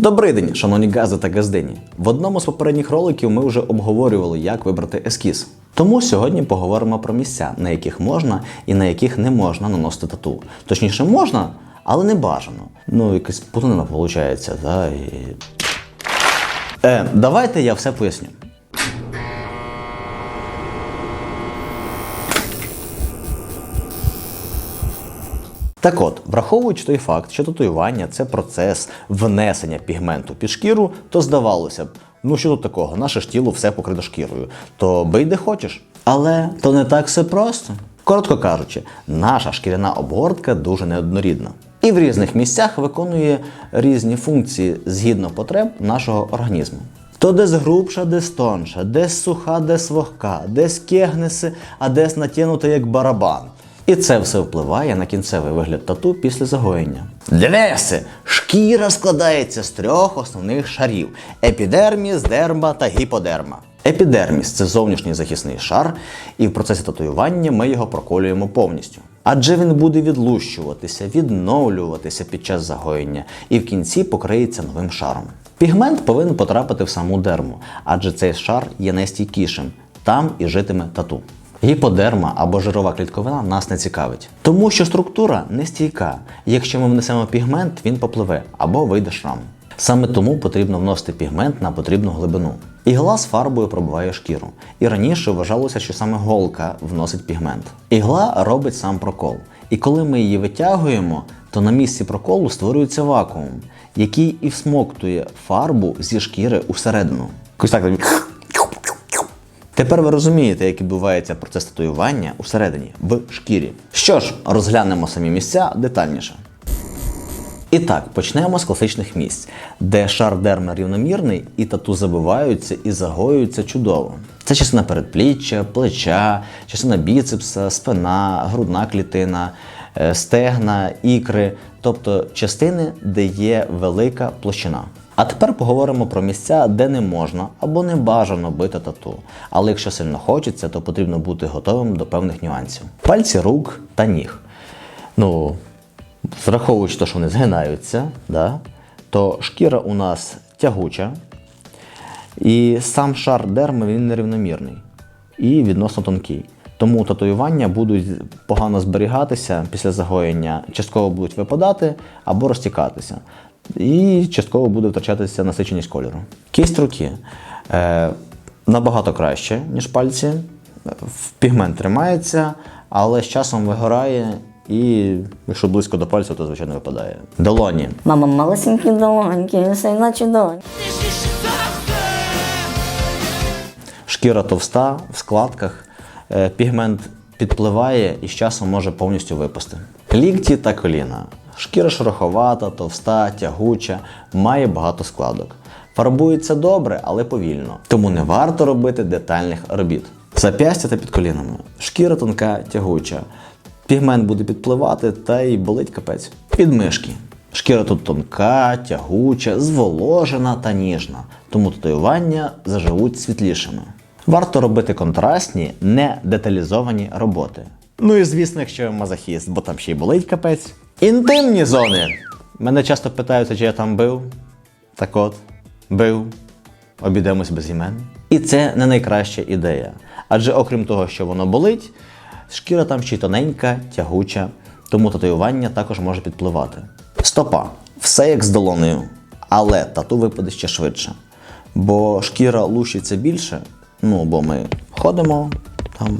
Добрий день, шановні гази та газдині. В одному з попередніх роликів ми вже обговорювали, як вибрати ескіз. Тому сьогодні поговоримо про місця, на яких можна і на яких не можна наносити тату. Точніше, можна, але не бажано. Ну, якась путанина виходить, да? І... Е, давайте я все поясню. Так от, враховуючи той факт, що татуювання це процес внесення пігменту під шкіру, то здавалося б, ну що тут такого, наше ж тіло все покрито шкірою, то бий де хочеш. Але то не так все просто. Коротко кажучи, наша шкіряна обгортка дуже неоднорідна. І в різних місцях виконує різні функції згідно потреб нашого організму. То десь грубша, десь тонша, десь суха, десь вогка, десь кегнеси, а десь натягнута як барабан. І це все впливає на кінцевий вигляд тату після загоєння. Дивися, шкіра складається з трьох основних шарів: епідерміс, дерма та гіподерма. Епідерміс це зовнішній захисний шар, і в процесі татуювання ми його проколюємо повністю. Адже він буде відлущуватися, відновлюватися під час загоєння і в кінці покриється новим шаром. Пігмент повинен потрапити в саму дерму, адже цей шар є найстійкішим. Там і житиме тату. Гіподерма або жирова клітковина нас не цікавить, тому що структура нестійка. Якщо ми внесемо пігмент, він попливе або вийде шрам. Саме тому потрібно вносити пігмент на потрібну глибину. Ігла з фарбою пробиває шкіру. І раніше вважалося, що саме голка вносить пігмент. Ігла робить сам прокол. І коли ми її витягуємо, то на місці проколу створюється вакуум, який і всмоктує фарбу зі шкіри усередину. Ось так. Тепер ви розумієте, як відбувається процес татуювання усередині, в шкірі. Що ж, розглянемо самі місця детальніше. І так, почнемо з класичних місць, де шар дерми рівномірний і тату забиваються і загоюються чудово. Це частина передпліччя, плеча, частина біцепса, спина, грудна клітина, е, стегна, ікри, тобто частини, де є велика площина. А тепер поговоримо про місця, де не можна або не бажано бити тату. Але якщо сильно хочеться, то потрібно бути готовим до певних нюансів. Пальці рук та ніг. Ну, враховуючи те, що вони згинаються, да, то шкіра у нас тягуча, і сам шар дерми він нерівномірний і відносно тонкий. Тому татуювання будуть погано зберігатися після загоєння, частково будуть випадати або розтікатися. І частково буде втрачатися насиченість кольору. Кість руки е, набагато краще, ніж пальці. Пігмент тримається, але з часом вигорає і, якщо близько до пальця, то звичайно випадає. Долоні. Мама малесенькі долоньки, все наче долоньки. Шкіра товста, в складках, е, пігмент підпливає і з часом може повністю випасти. Лікті та коліна. Шкіра шероховата, товста, тягуча, має багато складок. Фарбується добре, але повільно. Тому не варто робити детальних робіт. Зап'ястя та під колінами. Шкіра тонка, тягуча. Пігмент буде підпливати та й болить капець. Підмишки. Шкіра тут тонка, тягуча, зволожена та ніжна, тому татуювання заживуть світлішими. Варто робити контрастні, не деталізовані роботи. Ну і звісно, якщо мазохіст, бо там ще й болить капець. Інтимні зони. Мене часто питаються, чи я там бив. Так от, бив. Обійдемось без імен. І це не найкраща ідея. Адже окрім того, що воно болить, шкіра там ще й тоненька, тягуча, тому татуювання також може підпливати. Стопа. Все як з долонею, але тату випаде ще швидше. Бо шкіра лущиться більше, ну бо ми ходимо там.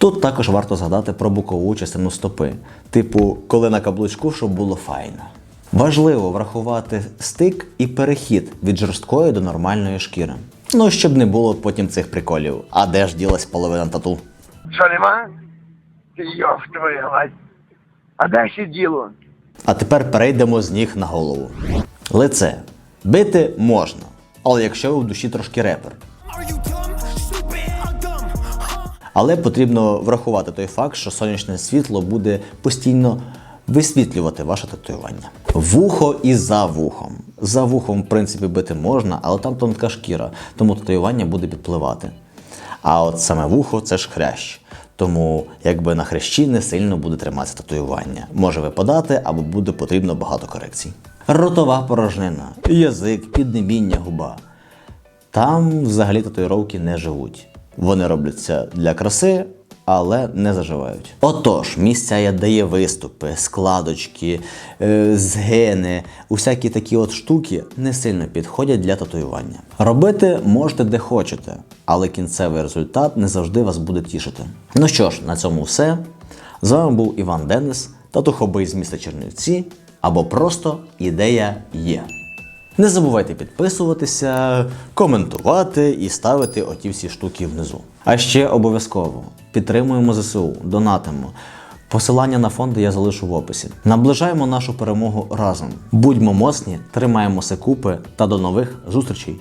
Тут також варто згадати про бокову частину стопи, типу, коли на каблучку, щоб було файно. Важливо врахувати стик і перехід від жорсткої до нормальної шкіри. Ну, щоб не було потім цих приколів. А де ж ділась половина тату? Що нема? Ти йоф твою мать. А де ще діло? А тепер перейдемо з ніг на голову. Лице. Бити можна, але якщо ви в душі трошки репер. Але потрібно врахувати той факт, що сонячне світло буде постійно висвітлювати ваше татуювання. Вухо і за вухом. За вухом, в принципі, бити можна, але там тонка шкіра, тому татуювання буде підпливати. А от саме вухо це ж хрящ. Тому якби на хрящі не сильно буде триматися татуювання. Може випадати або буде потрібно багато корекцій. ротова порожнина, язик, піднебіння губа. Там взагалі татуїровки не живуть. Вони робляться для краси, але не заживають. Отож, місця дає виступи, складочки, е, згини, усякі такі от штуки не сильно підходять для татуювання. Робити можете де хочете, але кінцевий результат не завжди вас буде тішити. Ну що ж, на цьому все. З вами був Іван Денис, татухобий з міста Чернівці, або просто ідея є. Не забувайте підписуватися, коментувати і ставити оті всі штуки внизу. А ще обов'язково підтримуємо ЗСУ, донатимо. Посилання на фонди я залишу в описі. Наближаємо нашу перемогу разом. Будьмо моцні, тримаємося купи та до нових зустрічей!